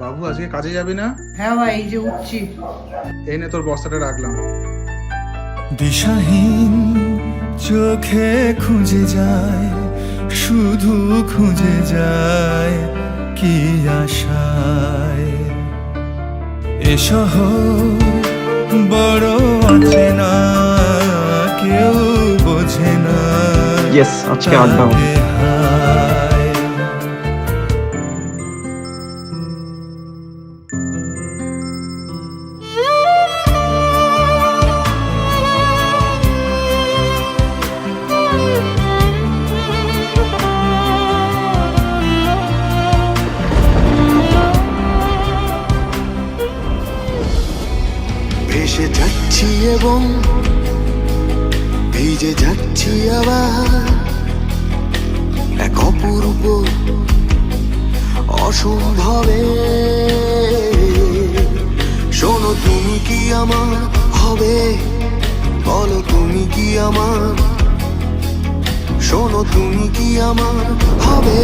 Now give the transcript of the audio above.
আজকে কাজে যাবি না? হ্যাঁ ভাই এই যে উঠছি। এই নে তোর বস্তাটা রাখলাম। দিশাহীন চোখে খুঁজে যায় শুধু খুঁজে যায় কি আশায়। এ শহর বড় আছে না কেউ বোঝে না ইয়েস আজকে আড্ডা ভেসে যাচ্ছি এবং ভিজে যাচ্ছি আবার এক অপূর্ব অসম্ভবে শোনো তুমি কি আমার হবে? বলো তুমি কি আমার? শোনো তুমি কি আমার হবে?